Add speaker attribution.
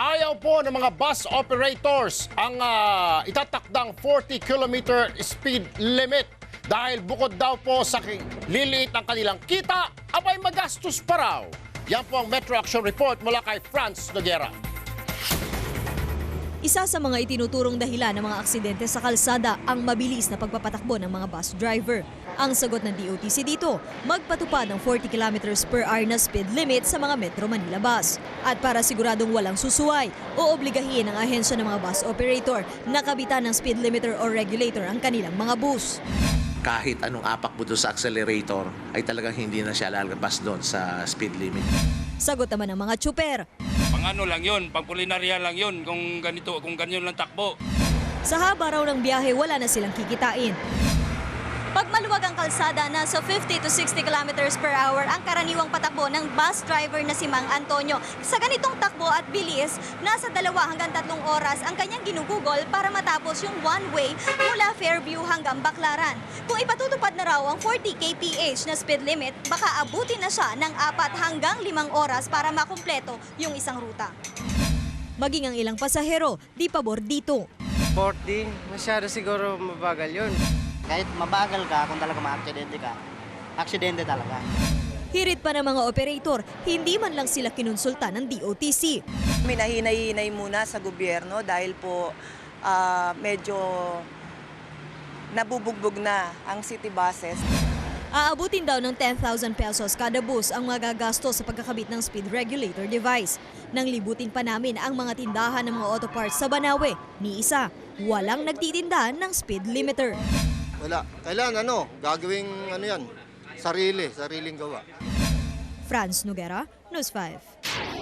Speaker 1: Ayaw po ng mga bus operators ang ah, itatakdang 40 km speed limit dahil bukod daw po sa liliit ng kanilang kita, abay magastos pa raw. Yan po ang Metro Action Report mula kay Franz Noguera.
Speaker 2: Isa sa mga itinuturong dahilan ng mga aksidente sa kalsada ang mabilis na pagpapatakbo ng mga bus driver. Ang sagot ng DOTC dito, magpatupad ng 40 kilometers per hour na speed limit sa mga Metro Manila bus. At para siguradong walang susuway, oobligahin ang ahensya ng mga bus operator na kabitan ng speed limiter or regulator ang kanilang mga bus.
Speaker 3: kahit anong apak mo sa accelerator ay talagang hindi na siya lalabas doon sa speed limit.
Speaker 2: Sagot naman ng mga tsuper,
Speaker 4: Pang ano lang yun, pang lang yun, kung ganito, kung ganyan lang takbo.
Speaker 2: sa haba raw ng biyahe wala na silang kikitain. Pag maluwag ang kalsada, nasa 50 to 60 kilometers per hour ang karaniwang patakbo ng bus driver na si Mang Antonio. Sa ganitong takbo at bilis, nasa dalawa hanggang tatlong oras ang kanyang ginugugol para matapos yung one-way mula Fairview hanggang Baclaran. Kung ipatutupad na raw ang 40 kph na speed limit, baka abutin na siya ng apat hanggang limang oras para makumpleto yung isang ruta. Maging ang ilang pasahero, di pabor dito.
Speaker 5: 40, masyado siguro mabagal yun.
Speaker 6: Kahit mabagal ka, kung talaga ma-aksidente ka, aksidente talaga.
Speaker 2: Hirit pa ng mga operator, hindi man lang sila kinonsulta ng DOTC.
Speaker 7: Minahinay-hinay muna sa gobyerno dahil po ah, medyo nabubugbog na ang city buses.
Speaker 2: Aabutin daw ng 10,000 pesos kada bus ang magagastos sa pagkakabit ng speed regulator device. Nang libutin pa namin ang mga tindahan ng mga auto parts sa Banawe, ni isa, walang nagtitinda ng speed limiter.
Speaker 8: Wala. Kailan ano, gagawing ano yan, sarili, sariling gawa.
Speaker 2: Franz Noguera, News 5.